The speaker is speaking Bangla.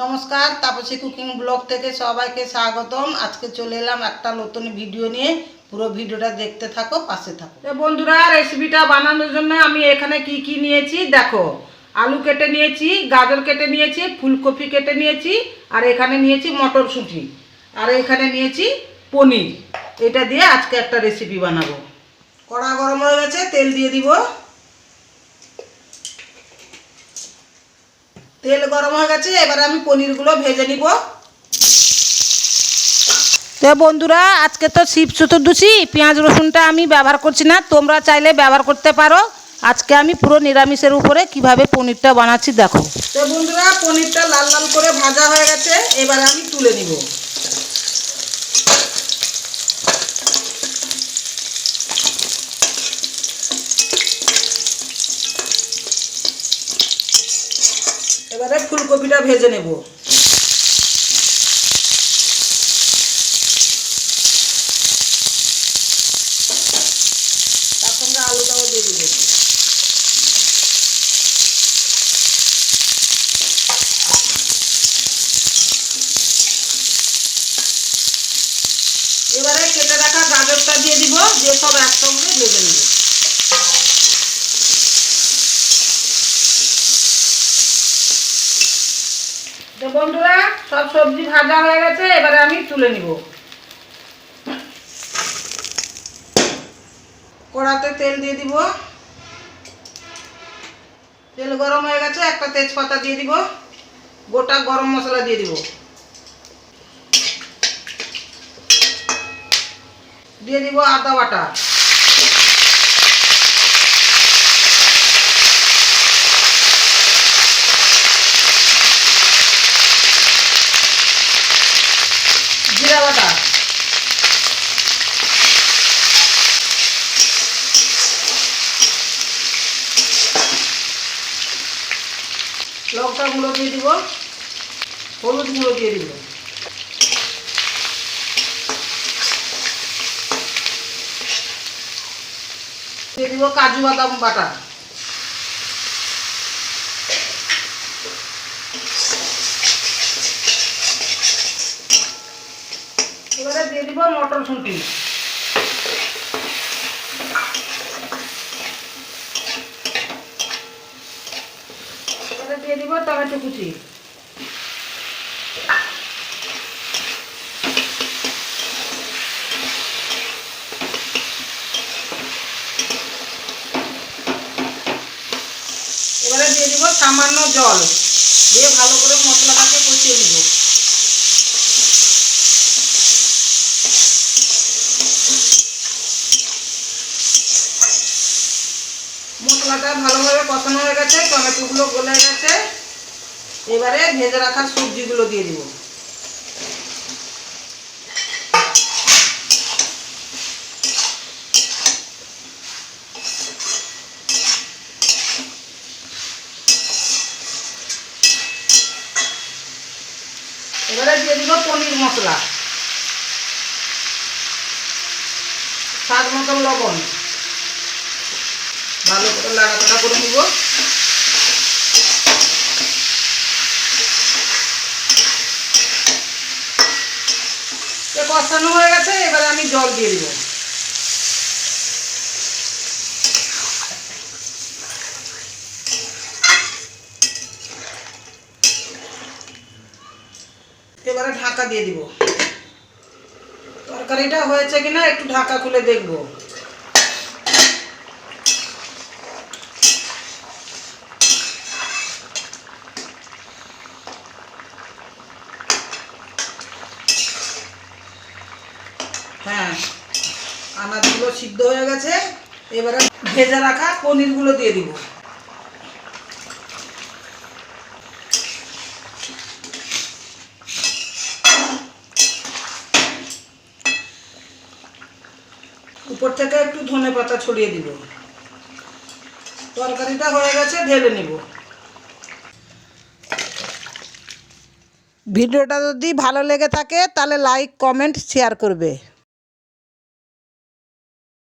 নমস্কার তাপসী কুকিং ব্লগ থেকে সবাইকে স্বাগতম। আজকে চলে এলাম একটা নতুন ভিডিও নিয়ে। পুরো ভিডিওটা দেখতে থাকো পাশে থাকো। বন্ধুরা রেসিপিটা বানানোর জন্য আমি এখানে কি কি নিয়েছি দেখো। আলু কেটে নিয়েছি গাজর কেটে নিয়েছি ফুলকপি কেটে নিয়েছি আর এখানে নিয়েছি মটরশুঁটি। আর এখানে নিয়েছি পনির। এটা দিয়ে আজকে একটা রেসিপি বানাবো। কড়া গরম হয়ে গেছে তেল দিয়ে দিব। তেল গরম হয়ে গেছে এবারে আমি পনিরগুলো ভেজে নিব। তো বন্ধুরা আজকে তো শিব চতুর্দশী পেঁয়াজ রসুনটা আমি ব্যবহার করছি না তোমরা চাইলে ব্যবহার করতে পারো। আজকে আমি পুরো নিরামিষের উপরে কীভাবে পনিরটা বানাচ্ছি দেখো। তো বন্ধুরা পনিরটা লাল লাল করে ভাজা হয়ে গেছে এবার আমি তুলে নিব। এবারে ফুলকপিটা ভেজে নেব। এবারে কেটে রাখা গাজরটা দিয়ে দিব, দিয়ে সব একসঙ্গে ভেজে নেব। তো বন্ধুরা, সব সবজি ভাজা হয়ে গেছে, এবারে আমি তুলে নিব। কড়াতে তেল দিয়ে দিব। তেল গরম হয়ে গেছে, একটা তেজপাতা দিয়ে দিব। গোটা গরম মশলা দিয়ে দিব। দিয়ে দিব আদা বাটা জিরা বাটা লঙ্কা গুঁড়ো দিয়ে দিব, হলুদ গুঁড়ো দিয়ে দিব। দিয়ে দিব কাজু বাদাম বাটা। এবারে দিয়ে দিব মটরশুঁটি দিয়ে দিব টমেটো কুচি। এবারে দিয়ে দিব সামান্য জল দিয়ে ভালো করে মশলাটাকে কষিয়ে নিব মশলাটা ভালোভাবে কষানো হয়ে গেছে, টমেটোগুলো গলে গেছে। এবারে ভেজে রাখা সবজিগুলো দিয়ে দিব। এবারে দিয়ে দিব পনির মশলা। স্বাদ মতন লবণ। ভালো করে লাড়াচাড়া করে নিব। কষানো হয়ে গেছে, এবারে আমি জল দিয়ে দিব। এবারে ঢাকা দিয়ে দিব। তরকারিটা হয়েছে কিনা একটু ঢাকা খুলে দেখব। হ্যাঁ আনাজগুলো সিদ্ধ হয়ে গেছে, এবারে ভেজে রাখা পনিরগুলো দিয়ে দিব। উপর থেকে একটু ধনে পাতা ছড়িয়ে দিব। তরকারিটা হয়ে গেছে, ঢেলে নিব। ভিডিওটা যদি ভালো লেগে থাকে, তাহলে লাইক কমেন্ট শেয়ার করবে।